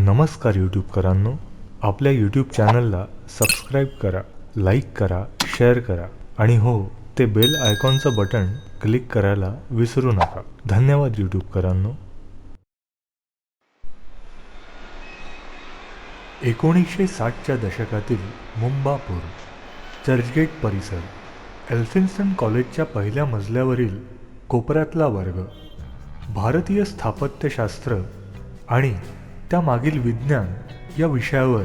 नमस्कार यूट्यूबकरांनो आपल्या यूट्यूब चॅनलला सबस्क्राईब करा लाईक करा शेअर करा. आणि हो ते बेल आयकॉनचं बटन क्लिक करायला विसरू नका. धन्यवाद यूट्यूबकरांनो एकोणीसशे साठच्या दशकातील मुंबापूर चर्चगेट परिसर एल्फिन्स्टन कॉलेजच्या पहिल्या मजल्यावरील कोपऱ्यातला वर्ग भारतीय स्थापत्यशास्त्र आणि त्यामागील विज्ञान या विषयावर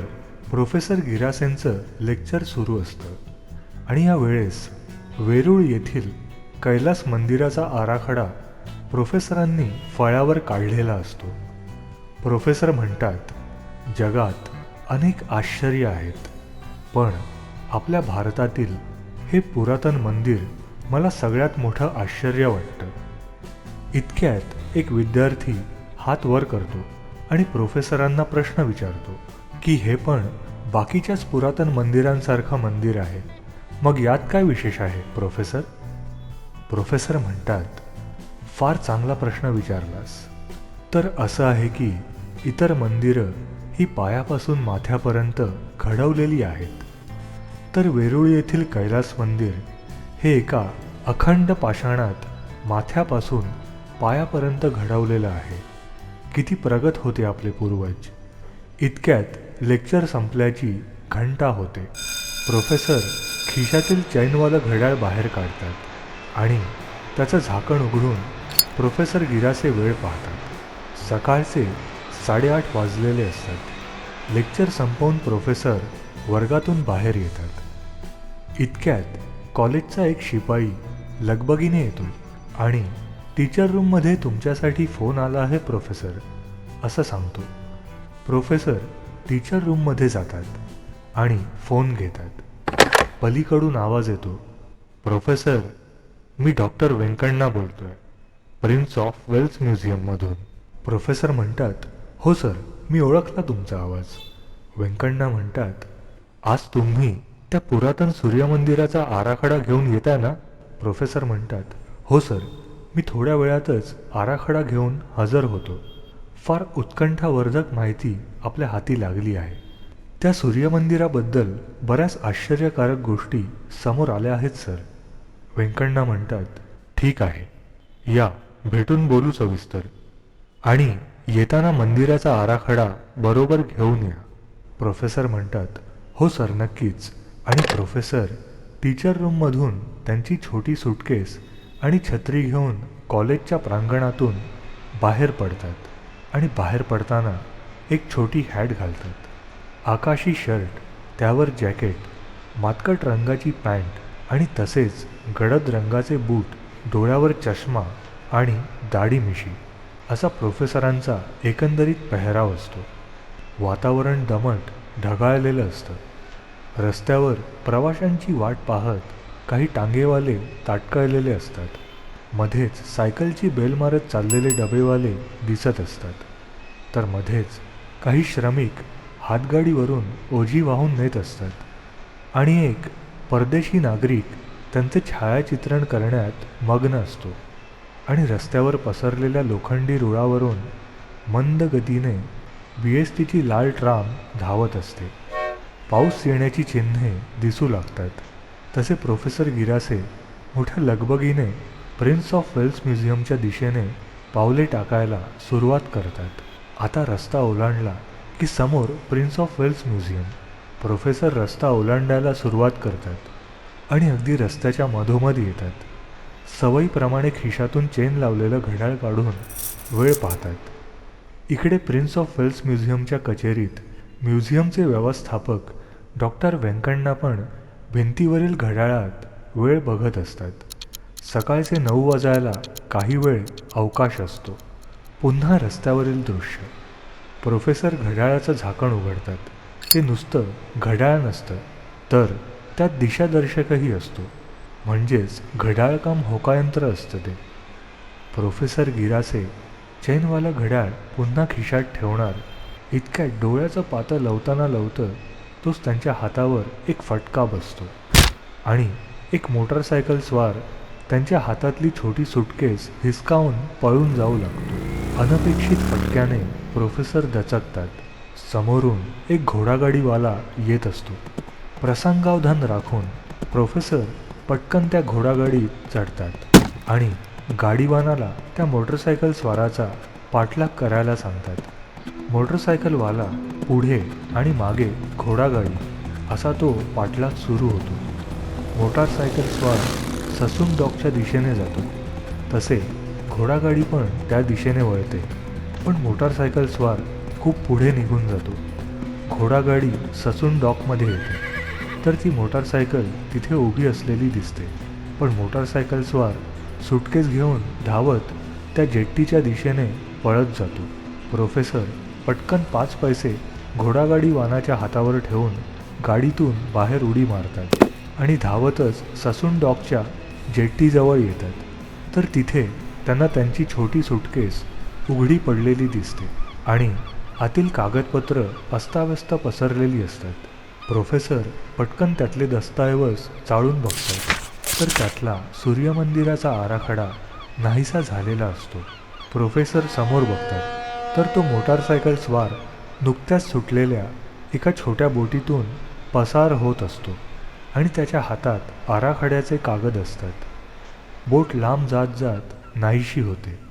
प्रोफेसर गिरासेंचं लेक्चर सुरू असतं. आणि या वेळेस वेरूळ येथील कैलास मंदिराचा आराखडा प्रोफेसरांनी फळ्यावर काढलेला असतो. प्रोफेसर म्हणतात जगात अनेक आश्चर्य आहेत पण आपल्या भारतातील हे पुरातन मंदिर मला सगळ्यात मोठं आश्चर्य वाटतं. इतक्यात एक विद्यार्थी हात वर करतो. आणि प्रोफेसरांना प्रश्न विचारतो की हे पण बाकीच्याच पुरातन मंदिरांसारखं मंदिर आहे. मग यात काय विशेष आहे प्रोफेसर? प्रोफेसर म्हणतात फार चांगला प्रश्न विचारलास. तर असं आहे की इतर मंदिरं ही पायापासून माथ्यापर्यंत घडवलेली आहेत. तर वेरूळ येथील कैलास मंदिर हे एका अखंड पाषाणात माथ्यापासून पायापर्यंत घडवलेलं आहे. किती प्रगत होते आपले पूर्वज. इतक्यात लेक्चर संपल्याची घंटा होते. प्रोफेसर खिशातील चैनवालं घड्याळ बाहेर काढतात आणि त्याचं झाकण उघडून प्रोफेसर गिरासे वेळ पाहतात. सकाळचे साडेआठ वाजलेले असतात. लेक्चर संपवून प्रोफेसर वर्गातून बाहेर येतात. इतक्यात कॉलेजचा एक शिपाई लगबगीने येतो आणि टीचर रूममध्ये तुमच्यासाठी फोन आला आहे प्रोफेसर असं सांगतो. प्रोफेसर टीचर रूममध्ये जातात आणि फोन घेतात. पलीकडून आवाज येतो. प्रोफेसर मी डॉक्टर व्यंकण्णा बोलतोय प्रिन्स ऑफ वेल्स म्युझियममधून प्रोफेसर म्हणतात हो सर मी ओळखला तुमचा आवाज. व्यंकण्णा म्हणतात आज तुम्ही त्या पुरातन सूर्यमंदिराचा आराखडा घेऊन येताय ना? प्रोफेसर म्हणतात हो सर मी थोड्या वेळातच आराखडा घेऊन हजर होतो. फार उत्कंठावर्धक माहिती आपल्या हाती लागली आहे. त्या सूर्यमंदिराबद्दल बऱ्याच आश्चर्यकारक गोष्टी समोर आल्या आहेत सर. व्यंकण्णा म्हणतात ठीक आहे. या भेटून बोलू सविस्तर. आणि येताना मंदिराचा आराखडा बरोबर घेऊन या. प्रोफेसर म्हणतात हो सर नक्कीच. आणि प्रोफेसर टीचर रूममधून त्यांची छोटी सुटकेस आणि छत्री घेऊन कॉलेजच्या प्रांगणातून बाहेर पडतात आणि बाहेर पडताना एक छोटी हॅट घालतात. आकाशी शर्ट त्यावर जॅकेट मातकट रंगाची पॅन्ट आणि तसेच गडद रंगाचे बूट डोळ्यावर चष्मा आणि दाढी मिशी असा प्रोफेसरांचा एकंदरीत पेहराव असतो. वातावरण दमट ढगाळलेलं असतं. रस्त्यावर प्रवाशांची वाट पाहत काही टांगेवाले ताटकळलेले असतात. मध्येच सायकलची बेल मारत चाललेले डबेवाले दिसत असतात. तर मध्येच काही श्रमिक हातगाडीवरून ओझी वाहून नेत असतात. आणि एक परदेशी नागरिक त्यांचे छायाचित्रण करण्यात मग्न असतो आणि रस्त्यावर पसरलेल्या लोखंडी रुळावरून मंद गतीने बी एस टीची लाल ट्राम धावत असते. पाऊस येण्याची चिन्हे दिसू लागतात. तसे प्रोफेसर गिरासे मोठ्या लगबगीने प्रिन्स ऑफ वेल्स म्युझियमच्या दिशेने पावले टाकायला सुरुवात करतात. आता रस्ता ओलांडला की समोर prince of Wales museum professor रस्ता ओलांडायला सुरुवात करतात आणि अगदी रस्त्याच्या मधोमध येतात. सवयीप्रमाणे खिशातून चेन लावलेलं घड्याळ काढून वेळ पाहतात. इकडे प्रिन्स ऑफ वेल्स म्युझियमच्या कचेरीत म्युझियमचे व्यवस्थापक डॉक्टर व्यंकण्णा पण भिंतीवरील घड्याळात वेळ बघत असतात. सकाळचे नऊ वाजायला काही वेळ अवकाश असतो. पुन्हा रस्त्यावरील दृश्य. प्रोफेसर घड्याळाचं झाकण उघडतात. ते नुसतं घड्याळ नसतं तर त्यात दिशादर्शकही असतो. म्हणजेच घड्याळकाम होकायंत्र असतं ते. प्रोफेसर गिरासे चैनवाला घड्याळ पुन्हा खिशात ठेवणार. इतक्या डोळ्याचं पातं लवताना लवतं तोच त्यांच्या हातावर एक फटका बसतो. आणि एक मोटरसायकल स्वार त्यांच्या हातातली छोटी सुटकेस हिसकावून पळून जाऊ लागतो. अनपेक्षित फटक्याने प्रोफेसर दचकतात. समोरून एक घोडागाडीवाला येत असतो. प्रसंगावधान राखून प्रोफेसर पटकन त्या घोडागाडीत चढतात आणि गाडीवानाला त्या मोटरसायकल स्वाराचा पाठलाग करायला सांगतात. मोटरसायकलवाला पुढे आणि मागे घोडागाडी असा तो पाठलाग सुरू होतो. मोटारसायकल स्वार ससून डॉकच्या दिशेने जातो. तसे घोडागाडी पण त्या दिशेने वळते. पण मोटारसायकल स्वार खूप पुढे निघून जातो. घोडागाडी ससून डॉकमध्ये येते. तर ती मोटारसायकल तिथे उभी असलेली दिसते. पण मोटारसायकल स्वार सुटकेस घेऊन धावत त्या जेट्टीच्या दिशेने पळत जातो. प्रोफेसर पटकन पाच पैसे घोडागाडी वानाच्या हातावर ठेवून गाडीतून बाहेर उडी मारतात आणि धावतच ससून डॉकच्या जेट्टीजवळ येतात. तर तिथे त्यांना त्यांची छोटी सुटकेस उघडी पडलेली दिसते आणि आतील कागदपत्र अस्ताव्यस्त पसरलेली असतात. प्रोफेसर पटकन त्यातले दस्तऐवज चाळून बघतात. तर त्यातला सूर्यमंदिराचा आराखडा नाहीसा झालेला असतो. प्रोफेसर समोर बघतात. तर तो मोटारसायकल स्वार नुकत्याच सुटलेल्या एका छोट्या बोटीतून पसार होत असतो आणि त्याच्या हातात आराखड्याचे कागद असतात. बोट लांब जात जात नाहीशी होते.